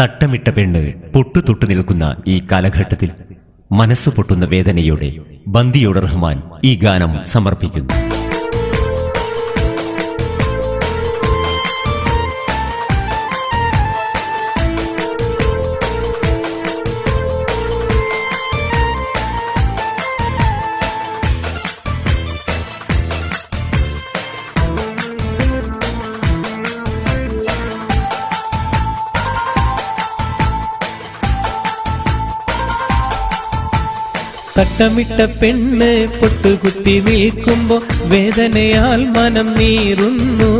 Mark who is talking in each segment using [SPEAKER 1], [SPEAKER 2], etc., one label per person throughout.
[SPEAKER 1] തട്ടമിട്ട പെണ്ണ് പൊട്ടുതൊട്ടു നിൽക്കുന്ന ഈ കാലഘട്ടത്തിൽ മനസ്സു പൊട്ടുന്ന വേദനയോടെ ബന്ദിയോട് റഹ്മാൻ ഈ ഗാനം സമർപ്പിക്കുന്നു.
[SPEAKER 2] തട്ടമിട്ട പെണ്ണ് പൊട്ടുകുത്തി നിൽക്കുമ്പോ വേദനയാൽ മനം നീറുന്നു.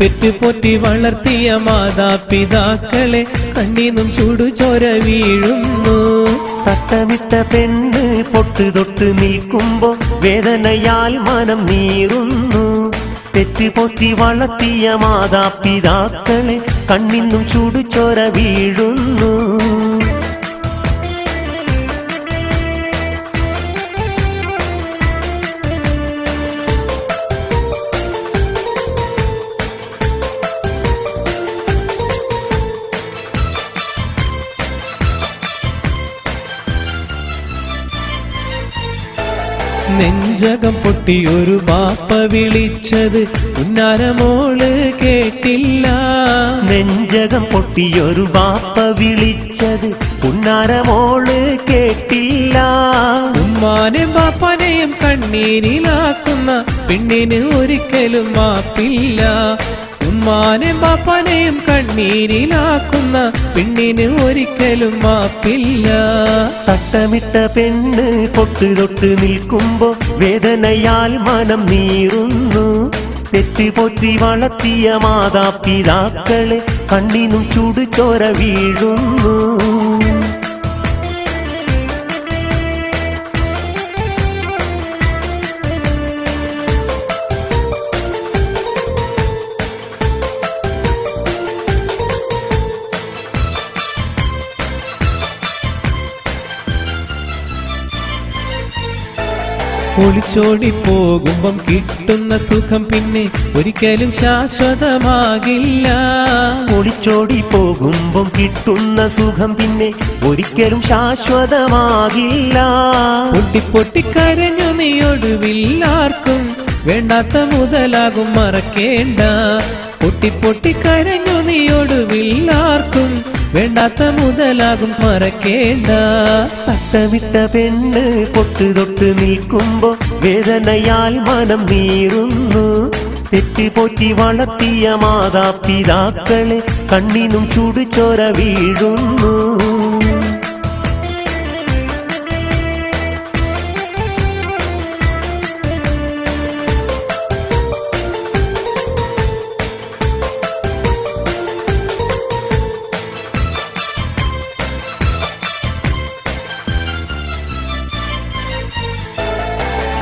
[SPEAKER 2] പെറ്റുപൊറ്റി വളർത്തിയ മാതാപിതാക്കളെ കണ്ണീന്നും ചൂടുചോര വീഴുന്നു.
[SPEAKER 3] തട്ടമിട്ട പെണ്ണ് പൊട്ട് തൊട്ട് നിൽക്കുമ്പോ വേദനയാൽ മനം നീറുന്നു. തെറ്റുപൊത്തി വളർത്തിയ മാതാപിതാക്കളെ കണ്ണിന്നും ചൂടുചോര വീഴുന്നു.
[SPEAKER 2] നെഞ്ചകം പൊട്ടി ഒരു ബാപ്പ വിളിച്ചത് ഉന്നാരമോൾ കേട്ടില്ല.
[SPEAKER 3] നെഞ്ചകം പൊട്ടിയൊരു ബാപ്പ വിളിച്ചത് ഉന്നാരമോൾ കേട്ടില്ല.
[SPEAKER 2] ഉമ്മാനെയും ബാപ്പാനെയും കണ്ണീരിലാക്കുന്ന പെണ്ണിന് ഒരിക്കലും മാപ്പില്ല ഉമ്മാനെയും ബാപ്പാനെയും കണ്ണീരിലാക്കുന്ന പെണ്ണിന് ഒരിക്കലും മാപ്പില്ല.
[SPEAKER 3] തട്ടമിട്ട പെണ്ണ് പൊട്ട് തൊട്ട് നിൽക്കുമ്പോ വേദനയാൽ മനം നീറുന്നു. തെറ്റുപൊറ്റി വളർത്തിയ മാതാപിതാക്കളെ കണ്ണിനും ചൂടുചോര വീഴുന്നു.
[SPEAKER 2] ഒളിച്ചോടി പോകുമ്പം കിട്ടുന്ന സുഖം പിന്നെ ഒരിക്കലും ശാശ്വതമാകില്ല.
[SPEAKER 3] ഒളിച്ചോടി പോകുമ്പം കിട്ടുന്ന സുഖം പിന്നെ ഒരിക്കലും ശാശ്വതമാകില്ല.
[SPEAKER 2] പൊട്ടി പൊട്ടി കരഞ്ഞു നീ ഒടുവില്ലാർക്കും വേണ്ടാത്ത മുതലാകും മറക്കേണ്ട. പൊട്ടി പൊട്ടി കരഞ്ഞു നീ ഒടുവില്ലാർക്കും വേണ്ടാത്ത മുതലാകും മറക്കേണ്ട.
[SPEAKER 3] തട്ടമിട്ട പെണ്ണ് പൊട്ട് തൊട്ട് നിൽക്കുമ്പോ വേദനയാൽ മനം നീറുന്നു. തെറ്റുപൊറ്റി വളർത്തിയ മാതാപിതാക്കളെ കണ്ണിനും ചൂടുചോര വീഴുന്നു.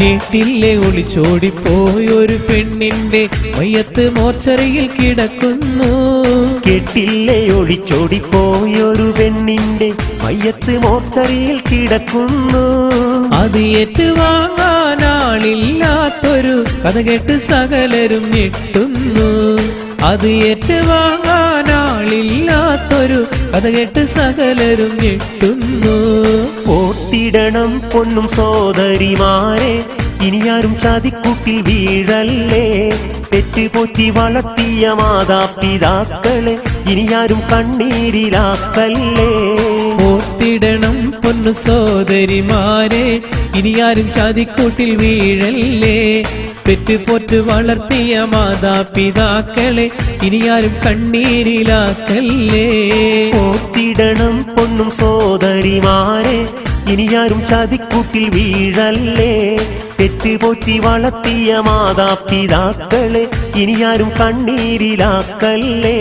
[SPEAKER 2] കേട്ടില്ലേ ഒളിച്ചോടിപ്പോയി ഒരു പെണ്ണിന്റെ മയ്യത്ത് മോർച്ചറിയിൽ കിടക്കുന്നു.
[SPEAKER 3] കേട്ടില്ലേ ഒളിച്ചോടിപ്പോയി ഒരു പെണ്ണിന്റെ മയ്യത്ത് മോർച്ചറിയിൽ കിടക്കുന്നു.
[SPEAKER 2] അത് ഏറ്റുവാങ്ങാനാളില്ലാത്തൊരു കഥ കേട്ട് സകലരും ഞെട്ടുന്നു. അത് ഏറ്റുവാങ്ങാൻ ആളില്ലാത്തൊരു കഥ കേട്ട് സകലരും ഞെട്ടുന്നു.
[SPEAKER 3] ഓർത്തിടണം പൊന്നും സോദരിമാരെ ഇനിയാരും ചതിക്കൂട്ടിൽ വീഴല്ലേ? തെറ്റുപൊറ്റി വളർത്തിയ മാതാപിതാക്കളെ ഇനിയാരും കണ്ണീരിലാക്കല്ലേ?
[SPEAKER 2] ഓർത്തിടണം പൊന്നു സോദരിമാരെ ഇനിയാരും ചതിക്കൂട്ടിൽ വീഴല്ലേ? പെറ്റുപോറ്റ് വളർത്തിയ മാതാപിതാക്കളെ ഇനിയാരും കണ്ണീരിലാക്കല്ലേ?
[SPEAKER 3] ഓർത്തിടണം പൊന്നും സോദരിമാരെ ഇനിയാരും ചതിക്കൂട്ടിൽ വീഴല്ലേ? തെറ്റുപൊറ്റി വളർത്തിയ മാതാപിതാക്കളെ ഇനിയാരും കണ്ണീരിലാക്കല്ലേ?